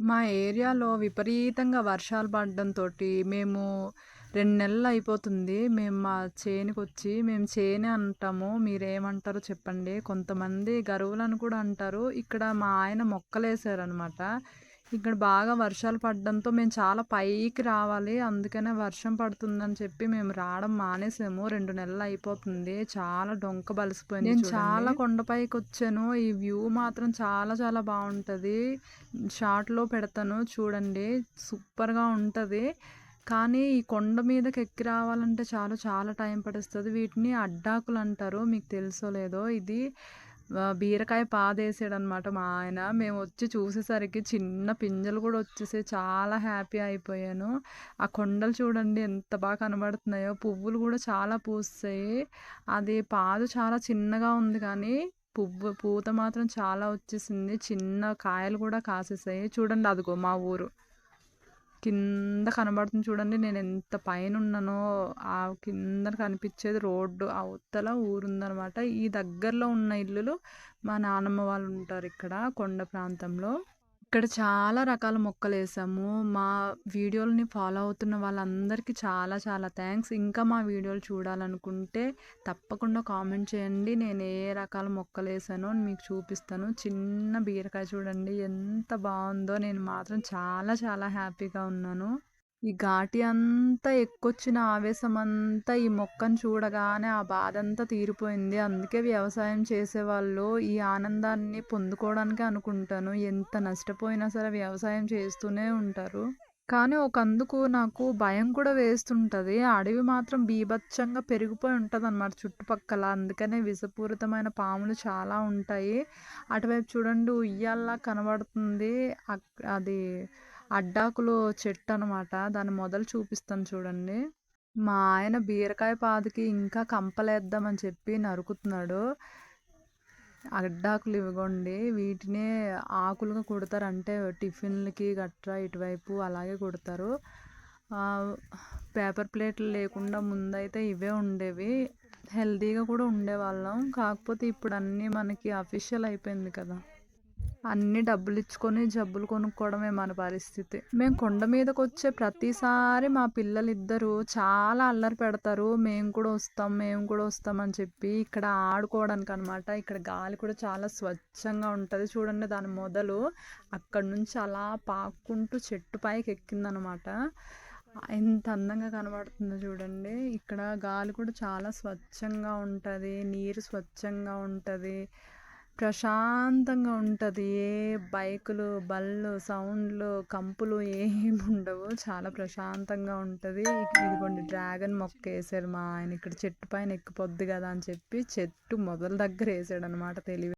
మా ఏరియాలో విపరీతంగా వర్షాలు పడడంతో మేము రెండు నెలలు అయిపోతుంది. మేము మా చేనుకొచ్చి మేము చేనే అంటాము. మీరేమంటారో చెప్పండి. కొంతమంది గరువులను కూడా అంటారు. ఇక్కడ మా ఆయన మొక్కలేసారనమాట. ఇక్కడ బాగా వర్షాలు పడడంతో మేము చాలా పైకి రావాలి. అందుకనే వర్షం పడుతుందని చెప్పి మేము రావడం మానేసాము. 2 నెలలు అయిపోతుంది. చాలా డొంక బలిసిపోయింది నేను చాలా కొండపైకొచ్చాను. ఈ వ్యూ మాత్రం చాలా చాలా బావుంటది. షార్ట్‌లో పెడతాను చూడండి. సూపర్‌గా ఉంటది. కానీ ఈ కొండ మీదకెక్కి రావాలంటే చాలా చాలా టైం పడేస్తది. వీటిని అడ్డాకులంటారు. మీకు తెలుసో లేదో ఇది బీరకాయ బీరకాయ పాదేసాడనమాట మా ఆయన. మేము వచ్చి చూసేసరికి చిన్న పింజలు కూడా వచ్చేసాయి. చాలా హ్యాపీ అయిపోయాను. ఆ కొండలు చూడండి ఎంత బాగా కనబడుతున్నాయో. పువ్వులు కూడా చాలా పూస్తాయి అది పాదు చాలా చిన్నగా ఉంది కానీ పువ్వు పూత మాత్రం చాలా వచ్చేసింది. చిన్న కాయలు కూడా కాసేసాయి. చూడండి అదిగో మా ఊరు. కింద కనబడుతుంది చూడండి. నేను ఎంత పైన ఉన్నానో ఆ కిందన కనిపించేది రోడ్డు. అవతల ఊరుందనమాట. ఈ దగ్గరలో ఉన్న ఇల్లులు మా నానమ్మ వాళ్ళు ఉంటారు ఇక్కడ కొండ ప్రాంతంలో. ఇక్కడ చాలా రకాల మొక్కలు వేసాము మా వీడియోలని ఫాలో అవుతున్న వాళ్ళందరికీ చాలా చాలా థ్యాంక్స్ ఇంకా మా వీడియోలు చూడాలనుకుంటే తప్పకుండా కామెంట్ చేయండి. నేను ఏ రకాల మొక్కలు వేసానో మీకు చూపిస్తాను. చిన్న బీరకాయ చూడండి ఎంత బాగుందో నేను మాత్రం చాలా చాలా హ్యాపీగా ఉన్నాను. ఈ ఘాటి అంతా ఎక్కొచ్చిన అంతా ఈ మొక్కను చూడగానే ఆ బాధంతా తీరిపోయింది. అందుకే వ్యవసాయం చేసేవాళ్ళు ఈ ఆనందాన్ని పొందుకోవడానికే అనుకుంటాను. ఎంత నష్టపోయినా సరే వ్యవసాయం చేస్తూనే ఉంటారు. కానీ ఒకందుకు నాకు భయం కూడా వేస్తుంటుంది అడవి మాత్రం బీభత్సంగా పెరిగిపోయి ఉంటుంది అన్నమాట చుట్టుపక్కల. అందుకనే విషపూరితమైన పాములు చాలా ఉంటాయి. అటువైపు చూడండి ఉయ్యాల్లా కనబడుతుంది. అది అడ్డాకులు చెట్టు అనమాట దాని మొదలు చూపిస్తాను చూడండి. మా ఆయన బీరకాయ పాదకి ఇంకా కంపలేద్దామని చెప్పి నరుకుతున్నాడు. అడ్డాకులు ఇవిగోండి. వీటినే ఆకులుగా కుడతారు. అంటే టిఫిన్‌లకి గట్రా ఇటువైపు అలాగే కుడతారు. పేపర్ ప్లేట్లు లేకుండా ముందైతే ఇవే ఉండేవి. హెల్తీగా కూడా ఉండేవాళ్ళం. కాకపోతే ఇప్పుడు అన్నీ మనకి అఫీషియల్ అయిపోయింది కదా! అన్ని డబ్బులు ఇచ్చుకొని జబ్బులు కొనుక్కోవడమే మన పరిస్థితి. మేము కొండ మీదకొచ్చే ప్రతిసారి మా పిల్లలిద్దరూ చాలా అల్లరి పెడతారు. మేము కూడా వస్తాం, మేము కూడా వస్తాం అని చెప్పి. ఇక్కడ ఆడుకోవడానికి అనమాట ఇక్కడ గాలి కూడా చాలా స్వచ్ఛంగా ఉంటుంది చూడండి దాని మొదలు అక్కడి నుంచి అలా పాక్కుంటూ చెట్టు పైకెక్కిందనమాట. ఎంత అందంగా కనబడుతుందో చూడండి. ఇక్కడ గాలి కూడా చాలా స్వచ్ఛంగా ఉంటుంది నీరు స్వచ్ఛంగా ఉంటుంది ప్రశాంతంగా ఉంటది. ఏ బైకులు, బళ్ళు, సౌండ్‌లు, కంపులు ఏముండవు. చాలా ప్రశాంతంగా ఉంటది. ఇదిగోండి డ్రాగన్ మొక్క వేసారు మా ఆయన. ఇక్కడ చెట్టు పైన ఎక్కిపోద్ది కదా అని చెప్పి చెట్టు మొదల దగ్గర వేసాడు అనమాట తెలివి